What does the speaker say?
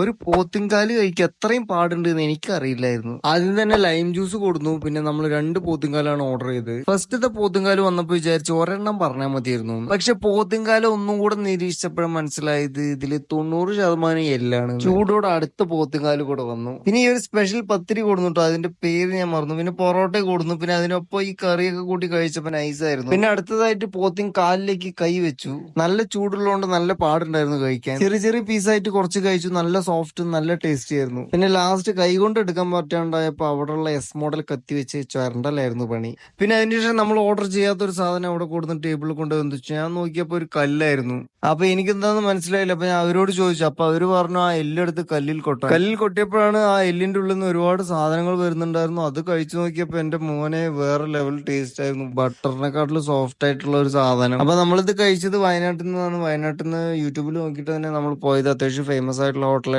ഒരു പോത്തിൻകാൽ കഴിക്കാൻ അത്രയും പാടുണ്ട് എന്ന് എനിക്കറിയില്ലായിരുന്നു. ആദ്യം തന്നെ ലൈം ജ്യൂസ് കൊടുന്നു പിന്നെ നമ്മൾ രണ്ട് പോത്തിൻകാലാണ് ഓർഡർ ചെയ്തത് ഫസ്റ്റത്തെ പോത്തിൻകാൽ വന്നപ്പോൾ വിചാരിച്ചു ഒരെണ്ണം പറഞ്ഞാൽ മതിയായിരുന്നു. പക്ഷെ പോത്തിൻകാൽ ഒന്നും കൂടെ നിരീക്ഷിച്ചപ്പോഴും മനസ്സിലായത് ഇതിൽ തൊണ്ണൂറ് ശതമാനം എല്ലാണ്. ചൂടോടെ അടുത്ത പോത്തിൻകാൽ കൂടെ വന്നു. പിന്നെ ഈ ഒരു സ്പെഷ്യൽ പത്തിരി കൊടുന്നിട്ടോ അതിന്റെ പേര് ഞാൻ മറന്നു. പിന്നെ പൊറോട്ട കൊടുന്നു പിന്നെ അതിനൊപ്പം ഈ കറിയൊക്കെ കൂട്ടി കഴിച്ചപ്പോ നൈസായിരുന്നു പിന്നെ അടുത്തതായിട്ട് പോത്തിൻ കാലിലേക്ക് കൈ വെച്ചു. നല്ല ചൂടുള്ളതുകൊണ്ട് നല്ല പാടുണ്ടായിരുന്നു കഴിക്കാൻ. ചെറിയ ചെറിയ പീസായിട്ട് കുറച്ച് കഴിച്ചു നല്ല സോഫ്റ്റ് നല്ല ടേസ്റ്റി ആയിരുന്നു. പിന്നെ ലാസ്റ്റ് കൈകൊണ്ട് എടുക്കാൻ പറ്റാണ്ടായപ്പോ അവിടെയുള്ള എസ് മോഡൽ കത്തി വെച്ച് ചരണ്ടലായിരുന്നു പണി. പിന്നെ അതിനുശേഷം നമ്മൾ ഓർഡർ ചെയ്യാത്ത ഒരു സാധനം അവിടെ കൊടുത്ത് ടേബിളിൽ കൊണ്ട് വന്നു ഞാൻ നോക്കിയപ്പോ ഒരു കല്ലായിരുന്നു. അപ്പൊ എനിക്ക് എന്താണെന്ന് മനസ്സിലായില്ല. അപ്പൊ ഞാൻ അവരോട് ചോദിച്ചു. അപ്പൊ അവർ പറഞ്ഞു ആ എല്ലെടുത്ത് കല്ലിൽ കൊട്ട. കല്ലിൽ കൊട്ടിയപ്പോഴാണ് ആ എല്ലിന്റെ ഉള്ളിൽ നിന്ന് ഒരുപാട് സാധനങ്ങൾ വരുന്നുണ്ടായിരുന്നു. അത് കഴിച്ചു നോക്കിയപ്പോ എന്റെ മോനെ വേറെ ലെവൽ ടേസ്റ്റ് ആയിരുന്നു. ബട്ടറിനെക്കാട്ടിലും സോഫ്റ്റ് ആയിട്ടുള്ള ഒരു സാധനം. അപ്പൊ നമ്മളിത് കഴിച്ചത് വയനാട്ടിൽ നിന്നാണ് വയനാട്ടിൽ നിന്ന് യൂട്യൂബിൽ നോക്കിയിട്ട് തന്നെ നമ്മൾ പോയത്. അത്യാവശ്യം ഫേമസ് ആയിട്ടുള്ള ഹോട്ടൽ